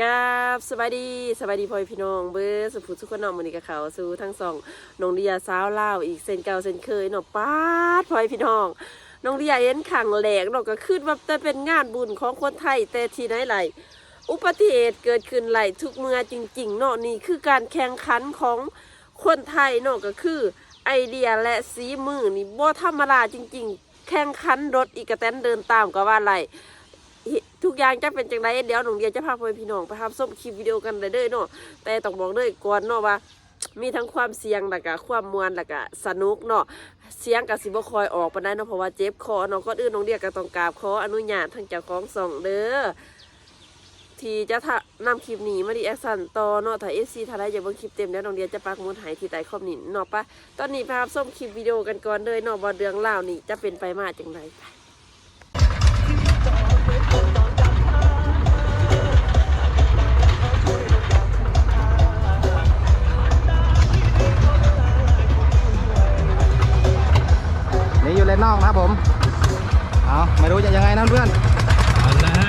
กราบสบายดีสบายดีพ่อยพี่น้องเบอร์สุภุสุขนอมมือนี้กับเขาสู่ทั้งสองน้องเดียสาวเล่าอีกเส้นเก่าเส้นเคยเนาะป้าดพ่อยพี่น้องน้องเดียเห็นขังแหลกนาะก็ขึ้นว่าจะเป็นงานบุญของคนไทยแต่ที่ไหนไหลอุบัติเหตุเกิดขึ้นไหลทุกเมื่อจริงๆเนาะนี่คือการแข่งขันของคนไทยเนาะก็คือไอเดียและสีมือนี่บ่ธรรมดาจริง ๆ แข่งขันรถอีกกระแตนเดินตามก็ว่าไหล ทุกอย่างจะเป็นจังไรเดี๋ยวหนูเดียจะพาพ่อพี่น้องไปทำส้มคลิปวิดีโอกันเลยเด้อเนาะแต่ต้องบอกเลยก่อนเนาะว่า มีทั้งความเสี่ยงแล้วก็ความมวลแล้วก็สนุกเนาะเสียงกับสิบคอยออกไปานใดเนาะเพราะว่าเจ็บคอเนาะก็อื่นน้องเดียก็ต้องกราบขออนุญาตทางเจ้าของส่องเด้อที่จะนำคลิปนี้มาดีแอคชั่นต่อเนาะถ้า FC ถ้าได้อยาเบิ่งคลิปเต็มแล้วน้องเดียจะปักมุดให้ที่ใต้คอมนต์เนาะปะตอนนี้พาส้มคลิปวิดีโอกันก่อนเลยเนาะว่เรื่องรานี่จะเป็นไปมาจังได นอยู่เลนนอกนะครับผม เอาไม่รู้จะยังไงนะเพื่อน เอาละฮะ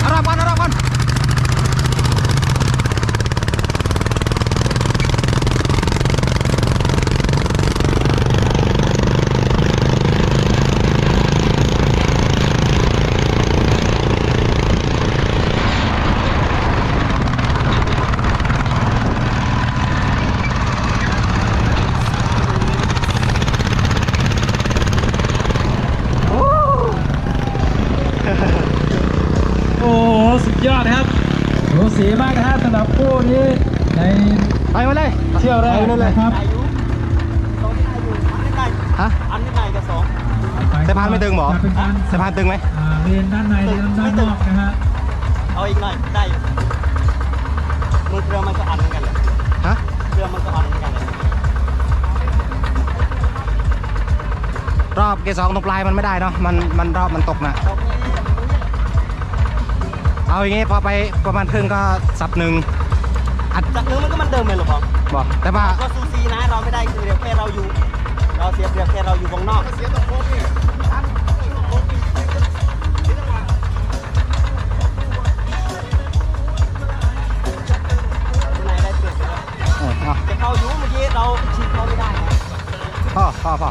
เอารอบก่อนเอารอบก่อนโอ้ โอ้โหสุดยอดนะครับสูสีมากนะฮะสำหรับคู่นี้ใน ไปมาเลยเที่ยวแรกไปนู่นเลยนะครับฮะอันนี้ในกับสองสะพานไม่ตึงเหรอจะเป็นการสะพานตึงไหมอ่าเรียนด้านในเรียนด้านนอกนะฮะเอาอีกหน่อยได้อยู่มือเครือมันก็อันเหมือนกันเลยฮะเครือมันก็อันเหมือนกันเลยรอบเกสองตรงปลายมันไม่ได้เนาะมันมันรอบมันตกนะเอาอย่างงี้พอไปประมาณครึ่งก็สับหนึ่ง อัดจากนึงมันก็มันเดิมเลยเหรอพ่อบอกแต่ว่าก็ซูซีนะเราไม่ได้คือเดี๋ยวแค่เราอยู่ เราเสียเปรียบแค่เราอยู่วงนอกเสียตรงโค้งนี่ไหนได้เปรียบไปแล้วเออเอาจะเข้าอยู่เมื่อกี้เราชิดเขาไม่ได้นะพ่อพ่อพ่อ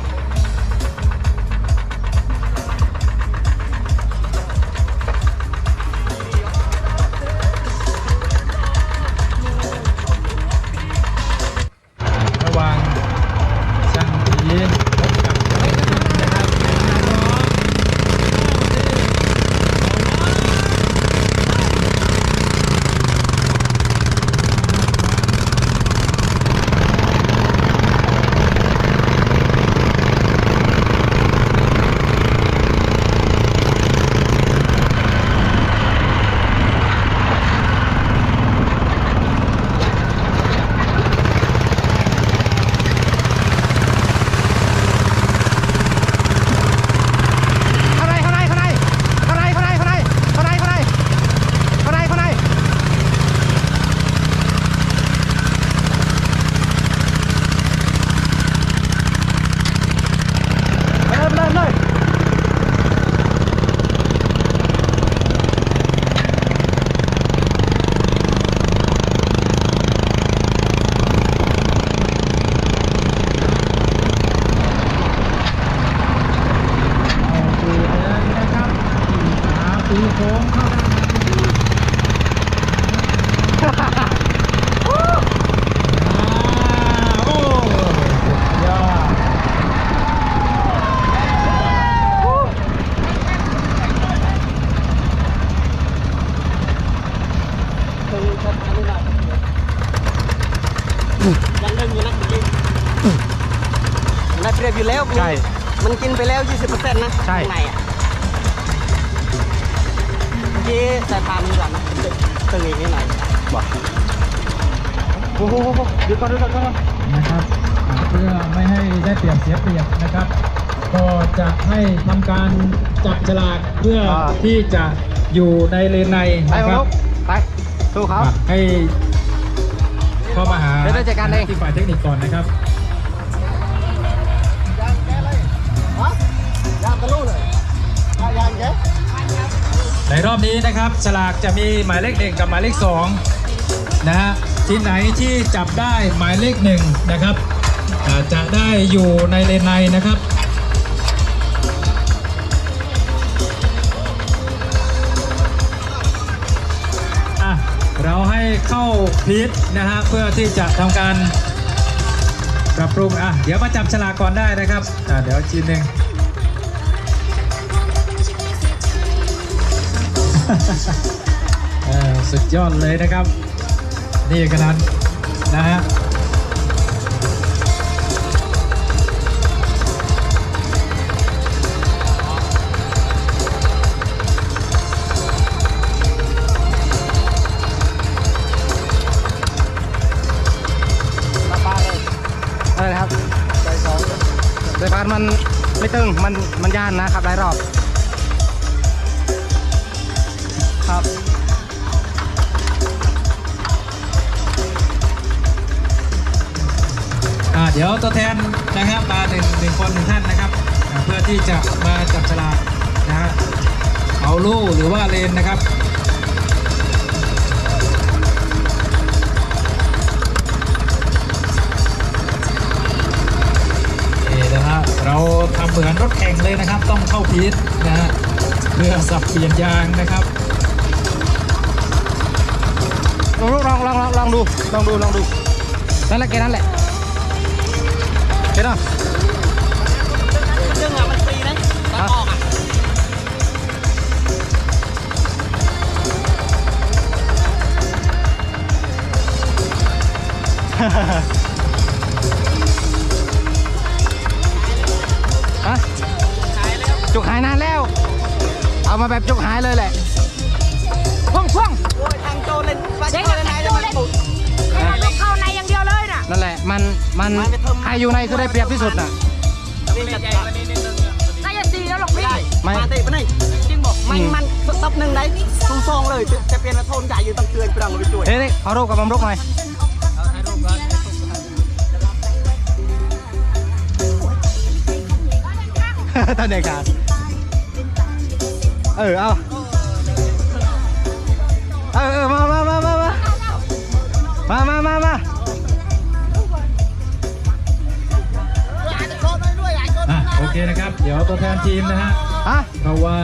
อยู่แล้วใช่ มันกินไปแล้ว 20%นะใช่ ข้างในอะเมื่อกี้สายพานมีหลังนะตึงอีกนิดหน่อยบอกโอ้โหเดี๋ยวก่อนเดี๋ยวก่อนเดี๋ยวก่อนนะครับอ่าเพื่อไม่ให้ได้เปรียบเสียเปรียบนะครับ ก็จะให้ทำการจับฉลากเพื่ออา ที่จะอยู่ในเลนในไปนะคมารัลูบกไปสู้เขา อะให้เข้ามาหาเดี๋ยวเราจัดการเอง ที่ฝ่ายเทคนิคก่อนนะครับ ในรอบนี้นะครับฉลากจะมีหมายเลขหนึ่งกับหมายเลขสองนะฮะทีมไหนที่จับได้หมายเลขหนึ่งนะครับจะได้อยู่ในเลนในนะครับอะเราให้เข้าพีทนะฮะเพื่อที่จะทำการปรับปรุงอะเดี๋ยวมาจับฉลากก่อนได้นะครับอะเดี๋ยวทีหนึ่ง สุดยอดเลยนะครับ นี่ขนาดนะฮะอะไรนะครับใจสองสายพานมันไม่ตึงมันมันย่านนะครับหลายรอบ ครับ อ่าเดี๋ยวตัวแทนนะครับมาหนึ่งหนึ่งคนหนึ่งท่านนะครับอ่าเพื่อที่จะมาจับฉลากนะฮะเอาลู่หรือว่าเลนนะครับ นี่นะฮะเราทำเหมือนรถแข่งเลยนะครับ ต้องเข้าพีทนะฮะเพื่อสับเปลี่ยนยางนะครับ ลองลองลองลองลองดูลองดูลองดูนั่นแหละแค่นั้นแหละเห็นไหมดึงอะมันฟรีนะตอนออกอะฮะจุกหายนานแล้ว เอามาแบบจุกหายเลยแหละ พ่วงพ่วงโอ้ยทางโจเล่นว่าจะเล่นไหนแล้วมันหมุนเข้าในอย่างเดียวเลยน่ะนั่นแหละมันมันมันไปเทิมใครอยู่ในคือได้เปรียบที่สุดน่ะนี่จะน่าจะดีแล้วหรอกพี่ได้ไม่มาติปะนี่จริงบอกมันมันซับหนึ่งได้ทุ่งซองเลยจะจะเปลี่ยนโทนใหญ่อยู่ตั้งเตือนเปล่าไปช่วยเฮ้ยขอรูปกับบอมรุกหน่อยตอนเด็กกันเออเอาเออเออมามามามามามามามามาอะโอเคนะครับ เดี๋ยวตัวแทนทีมนะฮะฮะเพราะว่า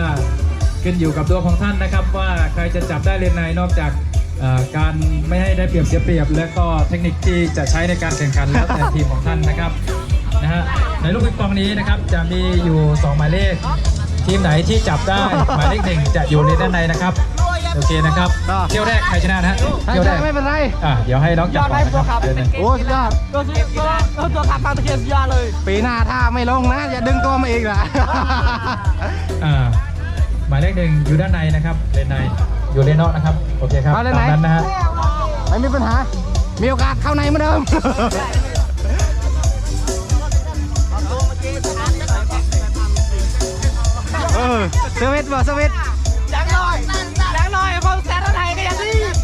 ขึ้นอยู่กับตัวของท่านนะครับ ว่าใครจะจับได้เลนในนอกจากเอ่อการไม่ให้ได้เปรียบเสียเปรียบ และก็เทคนิคที่จะใช้ในการแข่งขันแล้วแต่ทีมของท่านนะครับนะฮะในลูกปิงปองนี้นะครับจะมีอยู่ 2 หมายเลข ทีมไหนที่จับได้หมายเลขหนึ่งจะอยู่ในด้านในนะครับ โอเคนะครับเที่ยวแรกใครชนะนะฮะใช่เที่ยวแรใช่กไม่เป็นไรอะเดี๋ยวให้น้องจับก่อนนะครับเดี๋ยวหนึ่งโอ้สุดยอดตัวตัวตัวตัวขับฟังตะเคียนยาเลย ปีหน้าถ้าไม่ลงนะอย่าดึงตัวมาอีกนะอ่าหมายเลขหนึ่งอยู่ด้านในนะครับเลนในอยู่เลนนอกนะครับโอเคครับเอาเลนตาไหนมนั้นนะฮะไม่มีปัญหา มีโอกาสเข้าในเหมือนเดิมเออเซเว่นบ่เซเว่น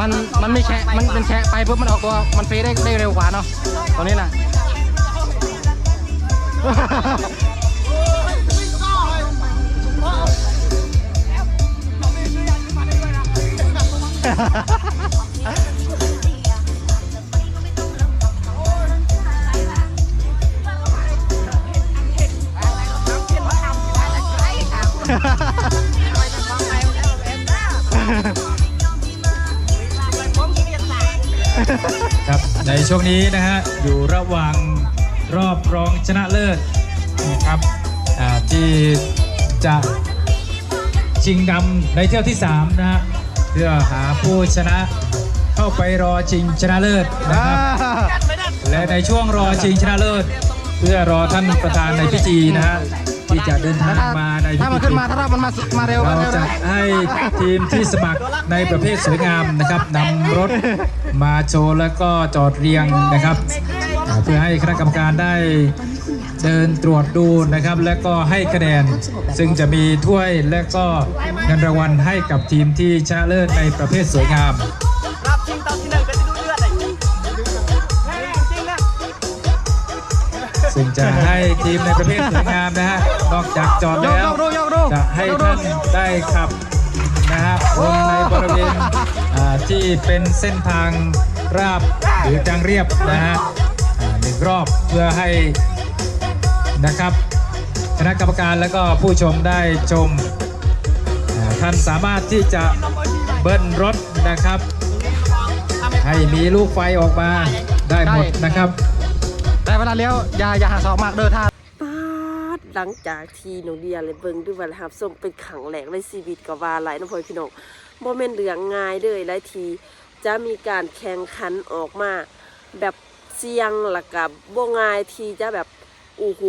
มันมันไม่แชะมันเป็นแชะไปปุ๊บมันออกตัวมันฟรีได้ได้เร็วกว่าเนาะตรงนี้น่ะ เช่วงนี้นะฮะอยู่ระหว่างรอบรองชนะเลิศนะครับอ่าที่จะชิงดำในเที่ยวที่ 3 นะฮะเพื่อหาผู้ชนะเข้าไปรอชิงชนะเลิศนะครับและในช่วงรอชิงชนะเลิศ เพื่อรอท่านประธานในพิธีนะฮะ ที่จะเดินทางมาในพิถ้ามันธีขึ้นมาถ้ารอบมันมามาเร็วเราเร็วจะนะให้ทีมที่สมัครในประเภทสวยงามนะครับนำรถมาโชว์แล้วก็จอดเรียงนะครับอ่าเพื่อให้คณะกรรมการได้เดินตรวจดูนะครับ และก็ให้คะแนน ซึ่งจะมีถ้วยและก็เงินรางวัลให้กับทีมที่ชนะเลิศในประเภทสวยงามรับชิงตอนที่หนึ่งก็จะดูเลือดเลยจริงนะซึ่งจะให้ทีมในประเภทสวยงามนะฮะ นอกจากจอดยแล้กยวกดูยกดูจะให้ยกดูท่านได้ขับนะฮะวนในบริเวณอ่าที่เป็นเส้นทางราบหรือทางเรียบนะฮะอ่าหนึ่งรอบเพื่อให้นะครับคณะกรรมการและก็ผู้ชมได้ชมอ่าท่านสามารถที่จะเบิ้ลรถนะครับ ให้มีลูกไฟออกมาได้หมดนะครับ แต่เวลาเลี้ยวอย่าอย่าหาศอกมากเดินท่าปาด หลังจากที่น้องเดียเลยเบิ่งด้วยว่าครับส้มเป็นขังแหลกในชีวิตกับว่าหลายน้องพ่อยพี่น้องบ่แม่นเรื่องง่ายเลยหลายทีจะมีการแข่งขันออกมา แบบเสียงแล้วก็บ่ง่ายที่จะแบบโอ้โห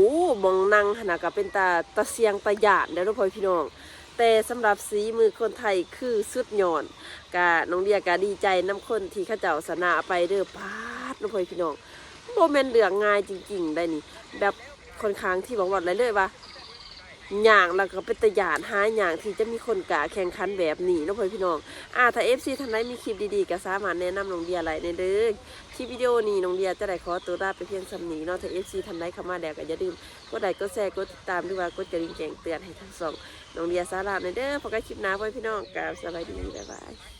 มองนั่งขนาดก็เป็นตาตาเสียงตาหยาดเด้อน้องพ่อยพี่น้อง แต่สำหรับสีมือคนไทยคือสุดยอดกะน้องเดียกะดีใจน้ำคนที่ข้าเจ้าสนะไปเด้อปาดน้องพ่อยพี่น้องโมเมนเรื่องง่ายจริง ๆ ได้นี่แบบ ค่อนข้างที่บอกว่าอะไรเลยว่าอย่างแล้วก็เป็นตะยานหาอย่างที่จะมีคนกะแข่งขันแบบนี้นะเพื่อนพี่น้องอ่าถ้าเอฟซีท่านใดมีคลิปดีๆก็สามารถแนะนำน้องเดียอะไรในเด้อคลิปวิดีโอนี้น้องเดียจะได้ขอตัวลาไปเพียงสำนีเนาะถ้าเอฟซีท่านใดเข้ามาแล้วก็อย่าลืมกดไลค์กดแชร์กดติดตามหรือว่ากดกระดิ่งแจ้งเตือนให้ทั้งสองน้องเดียสาระในเด้อพบกันคลิปหน้าเพื่อนพี่น้องกับสบายดีบ๊ายบาย